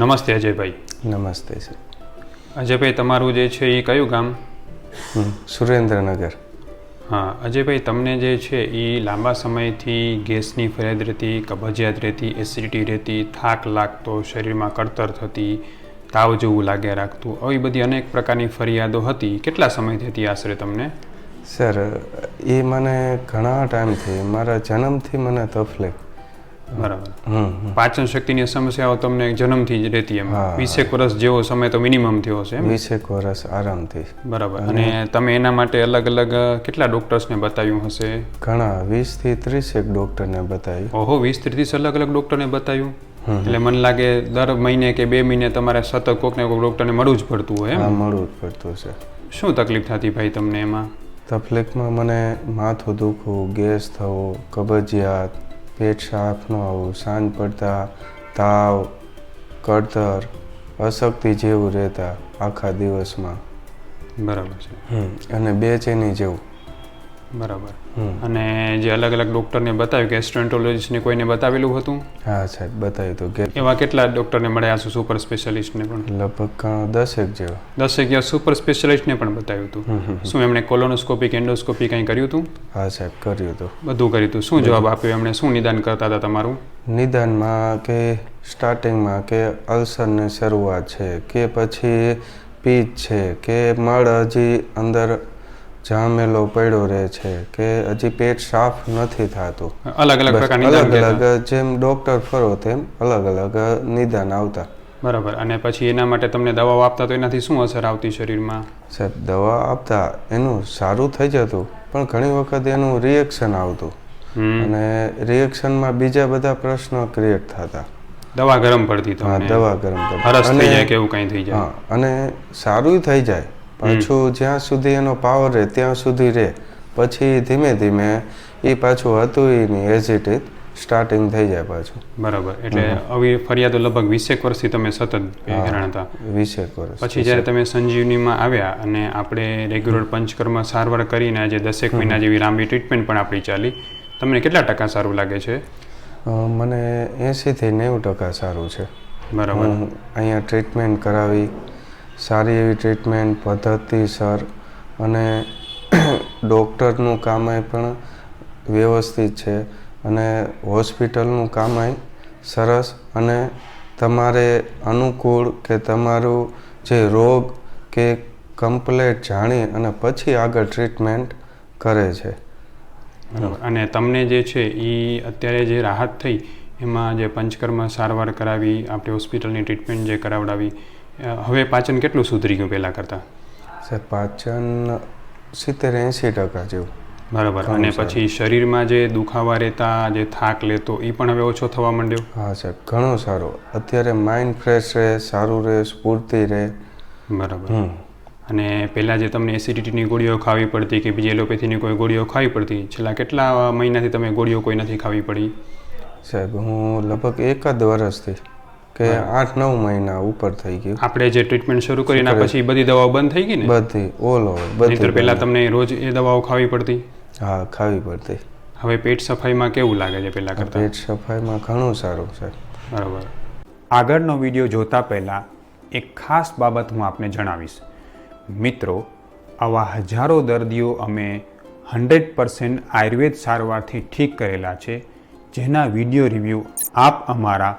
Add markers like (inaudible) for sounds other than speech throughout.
નમસ્તે અજયભાઈ. નમસ્તે સર. અજયભાઈ તમારું જે છે એ કયું ગામ? સુરેન્દ્રનગર. હા અજયભાઈ તમને જે છે એ લાંબા સમયથી ગેસની ફરિયાદ રહેતી કબજિયાત રહેતી એસિડિટી રહેતી થાક લાગતો શરીરમાં કળતર થતી તાવ જેવું લાગ્યા રાખતું આવી બધી અનેક પ્રકારની ફરિયાદો હતી. કેટલા સમયથી હતી આશરે તમને? સર એ મને ઘણા ટાઈમથી મારા જન્મથી મને તકલીફ બરાબર. પાચન શક્તિની સમસ્યાઓ તમને જન્મથી જ રહેતી એમ. વીસેક વર્ષ જેવો સમય તો મિનિમમ થયો છે વીસેક વર્ષ આરામથી. બરાબર. અને તમે એના માટે અલગ અલગ કેટલા ડોક્ટર્સને બતાવ્યું હશે? ઘણા વીસથી ત્રીસેક ડૉક્ટરને બતાવ્યું ઓહો વીસ ત્રીસ અલગ અલગ ડૉક્ટરને બતાવ્યું. એટલે મને લાગે દર મહિને કે બે મહિને તમારે સતત કોઈક ને કોઈક ડૉક્ટરને મળવું જ પડતું હોય મળવું જ પડતું છે શું તકલીફ થતી ભાઈ તમને એમાં? તકલીફમાં મને માથું દુખવું ગેસ થવો કબજિયાત પેટ સાફ ન આવવું સાંજ પડતા તાવ કળતર અશક્તિ જેવું રહેતા આખા દિવસમાં. બરાબર છે. અને બેચેની જેવું. બરાબર. અને જે અલગ અલગ ડૉક્ટરને બતાવ્યું ગેસ્ટ્રોએન્ટરોલોજીસ્ટને કોઈને બતાવેલું હતું? હા સાહેબ બતાવ્યું હતું કે એવા કેટલા ડૉક્ટરને મળ્યા છો સુપર સ્પેશિયાલિસ્ટને પણ? લગભગ દસેક જેવા. દસેક જેવા સુપર સ્પેશિયાલિસ્ટને પણ બતાવ્યું હતું. શું એમણે કોલોનોસ્કોપી કે એન્ડોસ્કોપી કંઈ કર્યું હતું? હા સાહેબ કર્યું હતું. બધું કર્યું હતું. શું જવાબ આપ્યો એમણે? શું નિદાન કરતા હતા તમારું? નિદાનમાં કે સ્ટાર્ટિંગમાં કે અલ્સરની શરૂઆત છે કે પછી પીચ છે કે મળ હજી અંદર જામેલો પડ્યો રહે છે કે હજી પેટ સાફ નથી થતું. અલગ અલગ પ્રકારની અલગ અલગ જેમ ડોક્ટર ફરો તેમ અલગ અલગ નિદાન આવતા. બરાબર. અને પછી એના માટે તમને દવાઓ આપતા તો એનાથી શું અસર આવતી શરીરમાં? સાહેબ દવા આપતા એનું સારું થઈ જતું પણ ઘણી વખત એનું રિએક્શન આવતું. અને રિએક્શનમાં બીજા બધા પ્રશ્નો ક્રિએટ થતા. દવા ગરમ પડતી દવા ગરમ હરસ થઈ જાય કે એવું કંઈ થઈ જાય? અને સારું થઈ જાય. પાછું જ્યાં સુધી એનો પાવર રહે ત્યાં સુધી રહે. પછી ધીમે ધીમે એ પાછું હતું એ નહીં હેઝિટેટ સ્ટાર્ટિંગ થઈ જાય પાછું. બરાબર. એટલે આવી ફરિયાદો લગભગ વીસેક વર્ષથી તમે સતત હેરાન હતા વીસેક વર્ષ પછી જ્યારે તમે સંજીવનીમાં આવ્યા અને આપણે રેગ્યુલર પંચકર્મ સારવાર કરીને આજે દસેક મહિના જેવી લાંબી ટ્રીટમેન્ટ પણ આપણી ચાલી તમને કેટલા ટકા સારું લાગે છે? મને એંશીથી નેવું ટકા સારું છે. બરાબર. અહીંયા ટ્રીટમેન્ટ કરાવી સારી એવી ટ્રીટમેન્ટ પદ્ધતિસર અને (clears throat) ડૉક્ટરનું કામય પણ વ્યવસ્થિત છે અને હોસ્પિટલનું કામય સરસ અને તમારે અનુકૂળ કે તમારું જે રોગ કે કમ્પ્લેટ જાણી અને પછી આગળ ટ્રીટમેન્ટ કરે છે. અને તમને જે છે એ અત્યારે જે રાહત થઈ, એમાં જે પંચકર્મ સારવાર કરાવી, આપણે હોસ્પિટલની ટ્રીટમેન્ટ જે કરાવડાવી હવે પાચન કેટલું સુધરી ગયું પહેલાં કરતાં? સાહેબ પાચન સિત્તેર એંસી ટકા જેવું. બરાબર. અને પછી શરીરમાં જે દુખાવા રહેતા જે થાક લેતો એ પણ હવે ઓછો થવા માંડ્યો? હા સાહેબ ઘણો સારો. અત્યારે માઇન્ડ ફ્રેશ રહે સારું રહે સ્ફૂર્તિ રહે. બરાબર. અને પહેલાં જે તમને એસિડિટીની ગોળીઓ ખાવી પડતી કે બીજી એલોપેથીની કોઈ ગોળીઓ ખાવી પડતી છેલ્લા કેટલા મહિનાથી તમે ગોળીઓ કોઈ નથી ખાવી પડી? સાહેબ હું લગભગ એકાદ વર્ષથી કે આઠ નવ મહિના ઉપર થઈ ગયું. આપણે જે ટ્રીટમેન્ટ શરૂ કરી એના પછી બધી દવાઓ બંધ થઈ ગઈ ને? બધી ઓલ ઓવર બધી પહેલાં તમને રોજ એ દવાઓ ખાવી પડતી? હા ખાવી પડતી. હવે પેટ સફાઈમાં કેવું લાગે છે પહેલાં કરતા? પેટ સફાઈમાં ઘણું સારું છે. બરાબર. આગળનો વીડિયો જોતા પહેલાં એક ખાસ બાબત હું આપને જણાવીશ. મિત્રો આવા હજારો દર્દીઓ અમે હંડ્રેડ પર્સન્ટ આયુર્વેદ સારવારથી ઠીક કરેલા છે જેના વીડિયો રિવ્યૂ આપ અમારા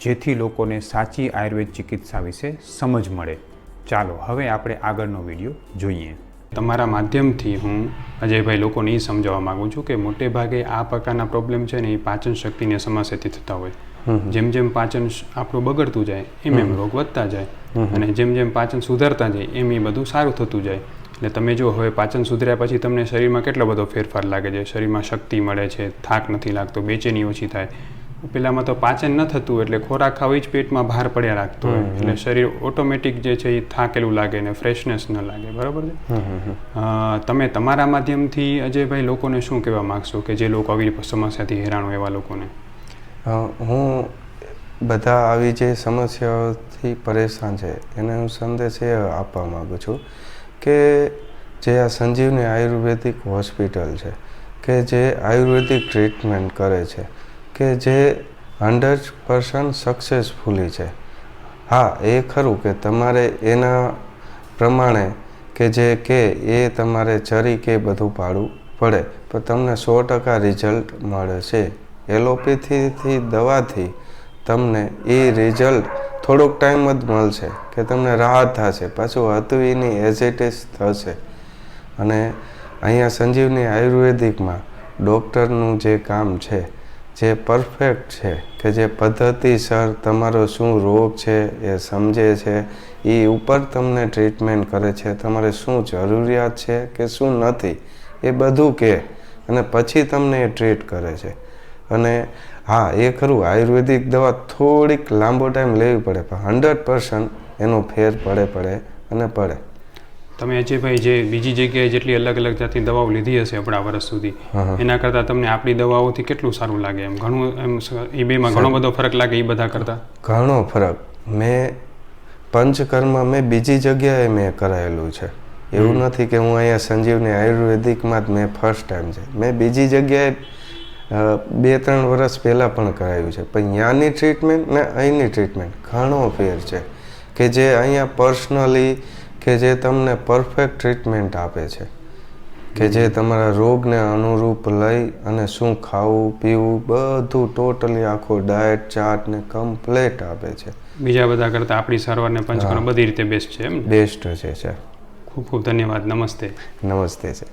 જેથી લોકોને સાચી આયુર્વેદ ચિકિત્સા વિશે સમજ મળે. ચાલો હવે આપણે આગળનો વીડિયો જોઈએ. તમારા માધ્યમથી હું અજયભાઈ લોકોને એ સમજાવવા માગું છું કે મોટે ભાગે આ પ્રકારના પ્રોબ્લેમ છે ને એ પાચન શક્તિની સમસ્યાથી થતા હોય. જેમ જેમ પાચન આપણું બગડતું જાય એમ એમ રોગ વધતા જાય. અને જેમ જેમ પાચન સુધારતા જાય એમ એ બધું સારું થતું જાય. એટલે તમે જો હવે પાચન સુધર્યા પછી તમને શરીરમાં કેટલો બધો ફેરફાર લાગે છે? શરીરમાં શક્તિ મળે છે થાક નથી લાગતો બેચેની ઓછી થાય. પેલામાં તો પાચન ન થતું એટલે ખોરાક ખાવી જ પેટમાં બહાર પડ્યા રાખતો હોય. એટલે શરીર ઓટોમેટિક જે છે એ થાકેલું લાગે ને ફ્રેશનેસ ન લાગે. બરાબર છે? તમે તમારા માધ્યમથી અજયભાઈ લોકોને શું કહેવા માગશો કે જે લોકો આવી સમસ્યાથી હેરાન હોય એવા લોકોને? હું બધા આવી જે સમસ્યાઓથી પરેશાન છે એને હું સંદેશ એ આપવા માગું છું કે જે આ સંજીવની આયુર્વેદિક હોસ્પિટલ છે કે જે આયુર્વેદિક ટ્રીટમેન્ટ કરે છે કે જે હંડ્રેડ પર્સન્ટ સક્સેસફુલી છે. હા, એ ખરું કે તમારે એના પ્રમાણે કે જે કે એ તમારે ચરી કે બધું પાડવું પડે. પણ તમને સો ટકા રિઝલ્ટ મળે છે. એલોપેથીથી દવાથી તમને એ રિઝલ્ટ થોડોક ટાઈમ જ મળશે કે તમને રાહત થશે. પાછું હતું એની એઝિટેસ થશે. અને અહીંયા સંજીવની આયુર્વેદિકમાં ડૉક્ટરનું જે કામ છે જે પરફેક્ટ છે, કે જે પદ્ધતિસર તમારો શું રોગ છે એ સમજે છે, એ ઉપર તમને ટ્રીટમેન્ટ કરે છે, તમારે શું જરૂરિયાત છે કે શું નથી, એ બધું કહે અને પછી તમને એ ટ્રીટ કરે છે. અને હા, એ ખરું, આયુર્વેદિક દવા થોડીક લાંબો ટાઈમ લેવી પડે, પણ હંડ્રેડ પર્સન્ટ એનો ફેર પડે પડે અને પડે. તમે અજયભાઈ જે બીજી જગ્યાએ જેટલી અલગ અલગ જાતની દવાઓ લીધી હશે આપણા વર્ષ સુધી એના કરતાં તમને આપણી દવાઓથી કેટલું સારું લાગે એમ? ઘણું એમ એ બેમાં ઘણો બધો ફરક લાગે એ બધા કરતાં? ઘણો ફરક. મેં પંચકર્મ મેં બીજી જગ્યાએ મેં કરાયેલું છે. એવું નથી કે હું અહીંયા સંજીવની આયુર્વેદિકમાં જ મેં ફર્સ્ટ ટાઈમ છે. મેં બીજી જગ્યાએ બે ત્રણ વર્ષ પહેલાં પણ કરાયું છે. પણ ત્યાંની ટ્રીટમેન્ટ ને અહીંની ટ્રીટમેન્ટ ઘણો ફેર છે. કે જે અહીંયા પર્સનલી કે જે તમને પરફેક્ટ ટ્રીટમેન્ટ આપે છે. કે જે તમારા રોગને અનુરૂપ લઈ અને શું ખાવું પીવું બધું ટોટલી આખો ડાયટ ચાર્ટ ને કમ્પ્લેટ આપે છે. બીજા બધા કરતાં આપણી સારવારને પંચકર્મ બધી રીતે બેસ્ટ છે એમ બેસ્ટ છે સર ખૂબ ખૂબ ધન્યવાદ. નમસ્તે. નમસ્તે સર